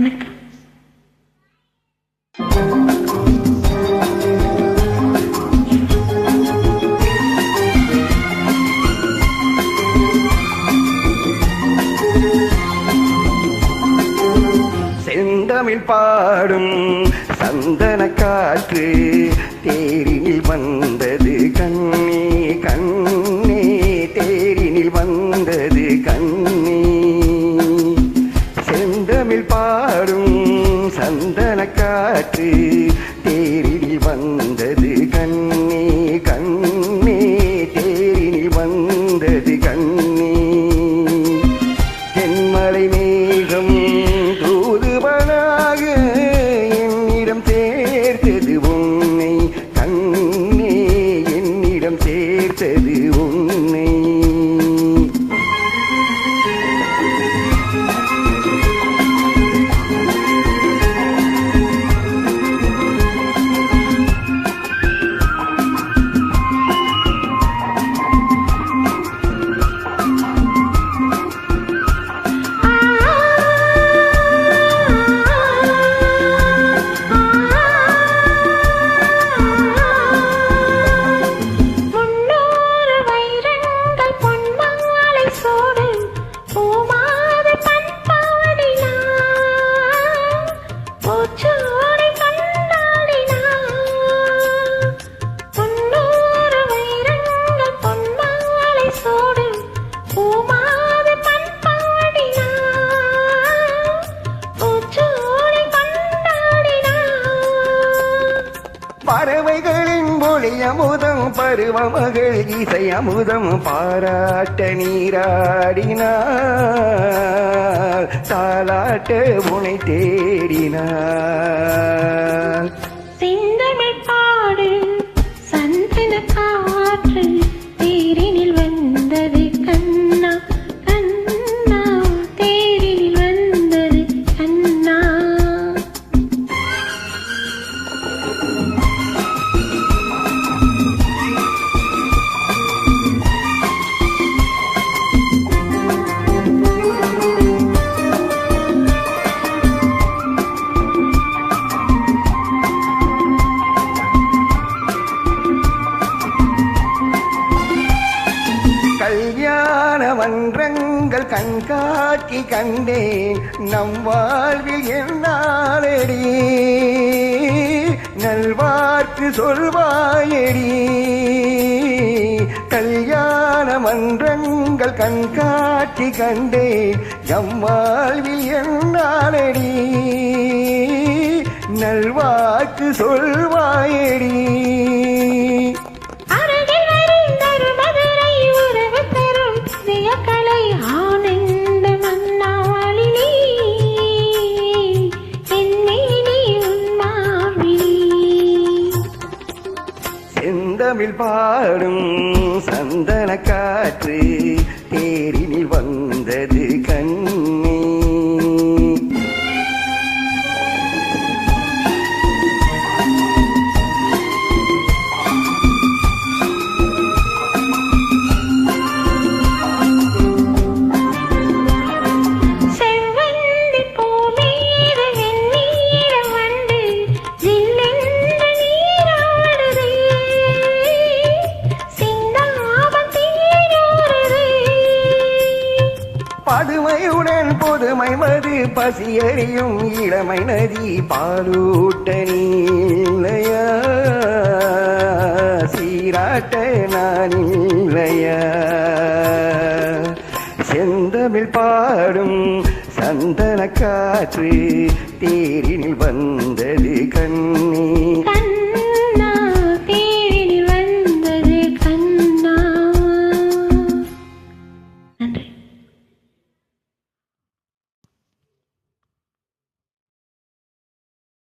வணக்கம். செந்தமிழ் பாடும் சந்தன காற்று தேரில் வந்தது கண்ணே கண்ணே தேரி தேரில் வந்தது கண்ணே கண்ணே தேரில் வந்தது கண்ணே. தென்மலை மேகம் தூதுவனாக என்னிடம் சேர்த்தது உன்னை. கண்ணே என்னிடம் சேர்த்தது பறவைகளின் மொழி அமுதம் பருவமகள் இசை அமுதம் பாராட்ட நீராடினாள் தாலாட்ட உனை தேடினாள் மன்றங்கள் கண்காட்சி கண்டேன். நம் வாழ்வில் என்னாலடி நல்வார்க்கு சொல்வாயடி. கல்யாண மன்றங்கள் கண்காட்சி கண்டேன். நம் வாழ்வில் என்னாலடி நல்வாக்கு சொல்வாயடி. தமிழ் பாடும் சந்தன காற்று. புதுமை மது பசியறியும் இளமை நதி பாலூட்ட நீலையா? சீராட்ட நான் இல்லையா? செந்தமிழ் பாடும் சந்தன காற்று தேரினில் வந்தது கண்ணே